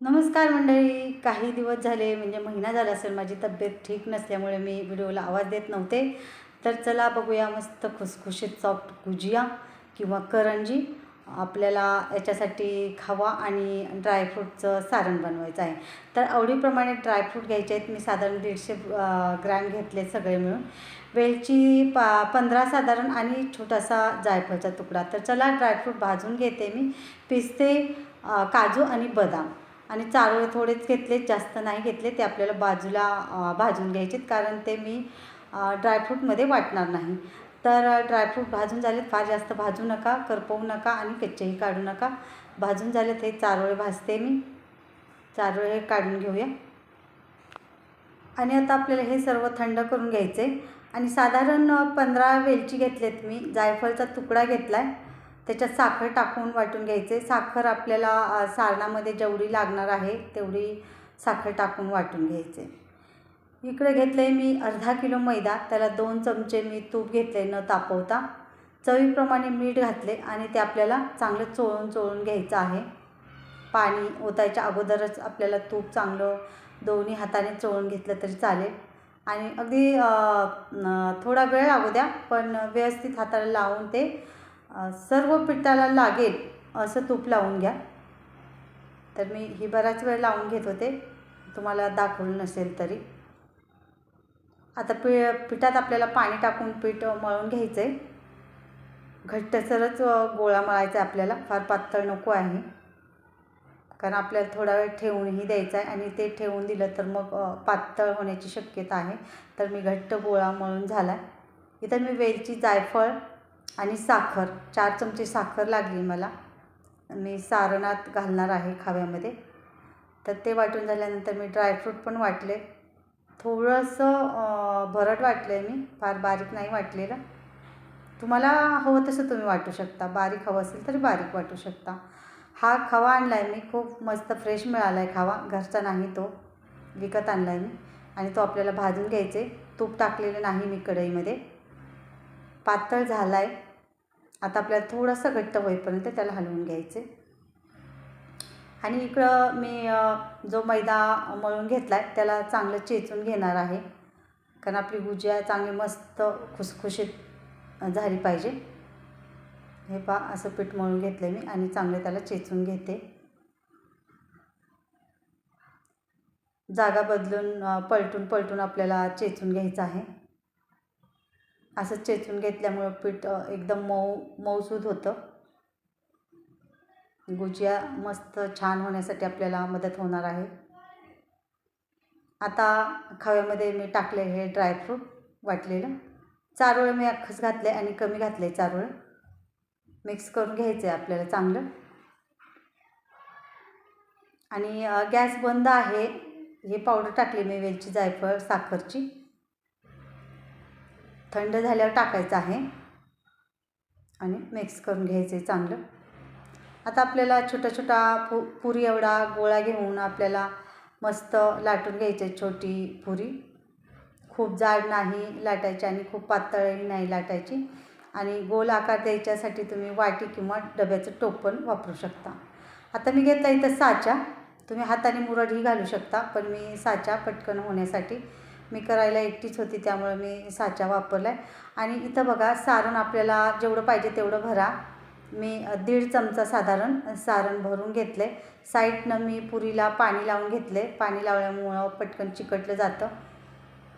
नमस्कार मंडळी. काही दिवस झाले म्हणजे महिना झाला असेल माझी तब्येत ठीक नसल्यामुळे मी व्हिडिओला आवाज देत नव्हते. तर चला बघूया मस्त खुसखुशीत सॉफ्ट गुजिया किंवा करंजी. आपल्याला याच्यासाठी खावा आणि ड्रायफ्रूटचं सारण बनवायचं आहे. तर आवडीप्रमाणे ड्रायफ्रूट घ्यायचे आहेत. मी साधारण दीडशे ग्रॅम घेतले सगळे मिळून. वेलची पा पंधरा साधारण आणि छोटासा जायफळचा तुकडा. तर चला ड्रायफ्रूट भाजून घेते मी. पिस्ते काजू आणि बदाम. आणि चारोळे थोडेच घेतले जास्त नाही घेतले ते आपल्याला बाजूला भाजून घ्यायचेत कारण ते मी ड्रायफ्रूटमध्ये वाटणार नाही. तर ड्रायफ्रूट भाजून झालेत. फार जास्त भाजू नका करपवू नका आणि कच्चेही काढू नका. भाजून झालेत हे चारोळे भाजते मी. चारोळे काढून घेऊया. आणि आता आपल्याला हे सर्व थंड करून घ्यायचे आणि साधारण पंधरा वेलची घेतलेत मी. जायफळचा तुकडा घेतला आहे त्याच्यात साखर टाकून वाटून घ्यायचे. साखर आपल्याला सारणामध्ये जेवढी लागणार आहे तेवढी साखर टाकून वाटून घ्यायचे. इकडे घेतलं आहे मी अर्धा किलो मैदा. त्याला दोन चमचे मी तूप घेतले न तापवता. चवीप्रमाणे मीठ घातले आणि ते आपल्याला चांगलं चोळून चोळून घ्यायचं आहे. पाणी ओतायच्या अगोदरच आपल्याला तूप चांगलं दोन्ही हाताने चोळून घेतलं तरी चालेल. आणि अगदी थोडा वेळ लागू द्या पण व्यवस्थित हाताला लावून ते सर्व पिठाला लागेल असं तूप लावून घ्या. तर मी ही बराच वेळ लावून घेत होते. तुम्हाला दाखवलं नसेल तरी. आता पि पिठात आपल्याला पाणी टाकून पीठ मळून घ्यायचं आहे घट्टसरच गोळा मळायचा आहे आपल्याला. फार पातळ नको आहे. कारण आपल्याला थोडा वेळ ठेवूनही द्यायचा आहे आणि ते ठेवून दिलं तर मग पातळ होण्याची शक्यता आहे. तर मी घट्ट गोळा मळून झाला आहे इथं मी वेलची जायफळ आणि साखर चार चमचे साखर लागली मला. मी सारणात घालणार आहे खाव्यामध्ये. तर ते वाटून झाल्यानंतर मी ड्रायफ्रूट पण वाटले. थोडंसं भरट वाटलं आहे मी फार बारीक नाही वाटलेलं. तुम्हाला हवं तसं तुम्ही वाटू शकता. बारीक हवं असेल तरी बारीक वाटू शकता. हा खवा आणला आहे मी खूप मस्त फ्रेश मिळाला आहे खावा. घरचा नाही तो विकत आणला आहे मी. आणि तो आपल्याला भाजून घ्यायचे. तूप टाकलेलं नाही मी कढईमध्ये. पातळ झाला आहे आता आपल्याला थोडंसं घट्ट होईपर्यंत त्याला हलवून घ्यायचे. आणि इकडं मी जो मैदा मळून घेतला आहे त्याला चांगलं चेचून घेणार आहे. कारण आपली भुजिया चांगली मस्त खुसखुशीत झाली पाहिजे. हे पा असं पीठ मळून घेतलं मी आणि चांगलं त्याला चेचून घेते. जागा बदलून पलटून पलटून आपल्याला चेचून घ्यायचं आहे. असं चेचून घेतल्यामुळं पीठ एकदम मऊ मऊसूद होतं. गुजिया मस्त छान होण्यासाठी आपल्याला मदत होणार आहे. आता खव्यामध्ये मी टाकले हे ड्रायफ्रूट वाटलेलं. चारोळे मी अख्खच घातले आणि कमी घातले चारोळे. मिक्स करून घ्यायचं आहे आपल्याला चांगलं. आणि गॅस बंद आहे. हे पावडर टाकली मी वेलची जायफळ साखरची. थंड झाल्यावर टाकायचं आहे. आणि मिक्स करून घ्यायचं आहे चांगलं. आता आपल्याला छोटा छोटा पु पुरी एवढा गोळा घेऊन आपल्याला मस्त लाटून घ्यायचे छोटी पुरी. खूप जाड नाही लाटायची आणि खूप पातळही नाही लाटायची. आणि गोल आकार द्यायच्यासाठी तुम्ही वाटी किंवा डब्याचं टोप पण वापरू शकता. आता मी घेतला इथं साचा. तुम्ही हाताने मुरडही घालू शकता पण मी साचा पटकन होण्यासाठी मी करायला एकटीच होती त्यामुळे मी साचा वापरला आहे आणि इथं बघा सारण आपल्याला जेवढं पाहिजे तेवढं भरा. मी दीड चमचा साधारण सारण भरून घेतले साईडनं मी पुरीला पाणी लावून घेतले पाणी लावल्यामुळं पटकन चिकटलं जातं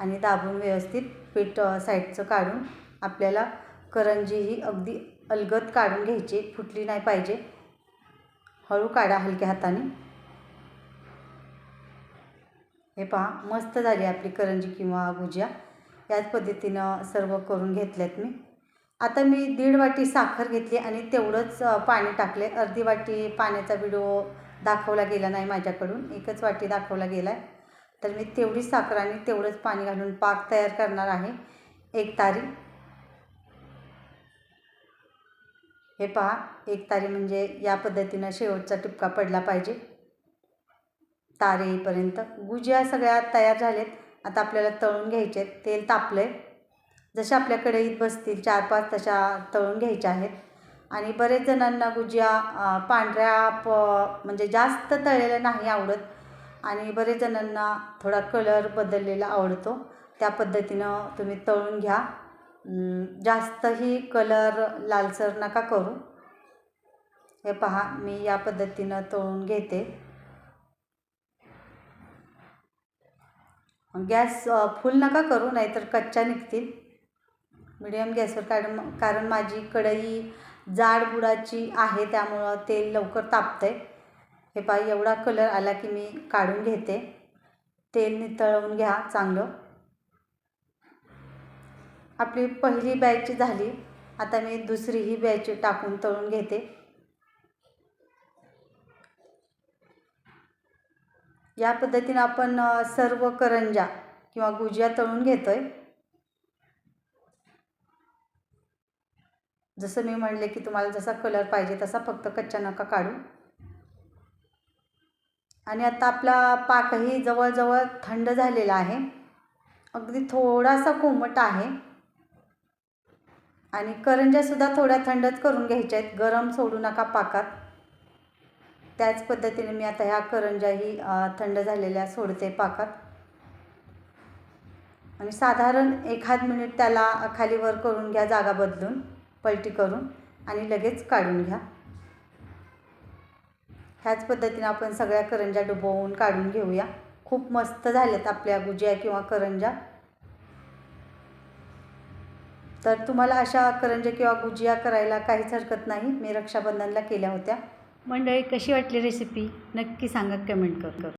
आणि दाबून व्यवस्थित पीठ साईडचं काढून आपल्याला करंजी ही अगदी अलगद काढून घ्यायची. फुटली नाही पाहिजे. हळू काढा हलक्या हाताने. हे पहा मस्त झाली आपली करंजी किंवा भुजिया. याच पद्धतीनं सर्व करून घेतल्यात मी. आता मी दीड वाटी साखर घेतली आणि तेवढंच पाणी टाकले. अर्धी वाटी पाण्याचा व्हिडिओ दाखवला गेला नाही माझ्याकडून. एकच वाटी दाखवला गेला आहे तर मी तेवढी साखर आणि तेवढंच पाणी घालून पाक तयार करणार आहे. एक तारी. हे पहा एक तारी म्हणजे या पद्धतीनं शेवटचा टिपका पडला पाहिजे. तारे येईपर्यंत. गुजिया सगळ्या तयार झालेत. आता आपल्याला तळून घ्यायचे आहेत तेल तापलं आहे जशा आपल्या कढईत बसतील चार पाच तशा तळून घ्यायच्या आहेत. आणि बरेच जणांना गुजिया पांढऱ्या प म्हणजे जास्त तळलेल्या नाही आवडत. आणि बरेच जणांना थोडा कलर बदललेला आवडतो. त्या पद्धतीनं तुम्ही तळून घ्या. जास्तही कलर लालसर नका करू. हे पहा मी या पद्धतीनं तळून घेते. गॅस फुल नका करू नाहीतर कच्च्या निघतील. मिडियम गॅसवर कारण कारण माझी कढई जाड बुडाची आहे त्यामुळं तेल लवकर तापतं आहे हे पहा एवढा कलर आला की मी काढून घेते. तेल नितळवून घ्या चांगलं. आपली पहिली बॅच झाली. आता मी दुसरीही बॅच टाकून तळून घेते. या पद्धतीनं आपण सर्व करंजा किंवा गुजिया तळून घेतो आहे जसं मी म्हणले की तुम्हाला जसा कलर पाहिजे तसा फक्त कच्चा नका काढू. आणि आता आपला पाकही जवळजवळ थंड झालेला आहे. अगदी थोडासा कोमट आहे. आणि करंज्यासुद्धा थोड्या थंडच करून घ्यायच्या आहेत. गरम सोडू नका पाकात. त्याच पद्धतीने मी आता ह्या करंजाही थंड झालेल्या सोडते पाकात. आणि साधारण एखाद मिनिट त्याला खाली वर करून घ्या जागा बदलून पलटी करून आणि लगेच काढून घ्या. ह्याच पद्धतीने आपण सगळ्या करंजा डुबवून काढून घेऊया. खूप मस्त झाल्यात आपल्या गुजिया किंवा करंजा. तर तुम्हाला अशा करंजा किंवा गुजिया करायला काहीच हरकत नाही. मी रक्षाबंधनला केल्या होत्या. मंडळी कशी वाटली रेसिपी नक्की सांगा कमेंट कर कर.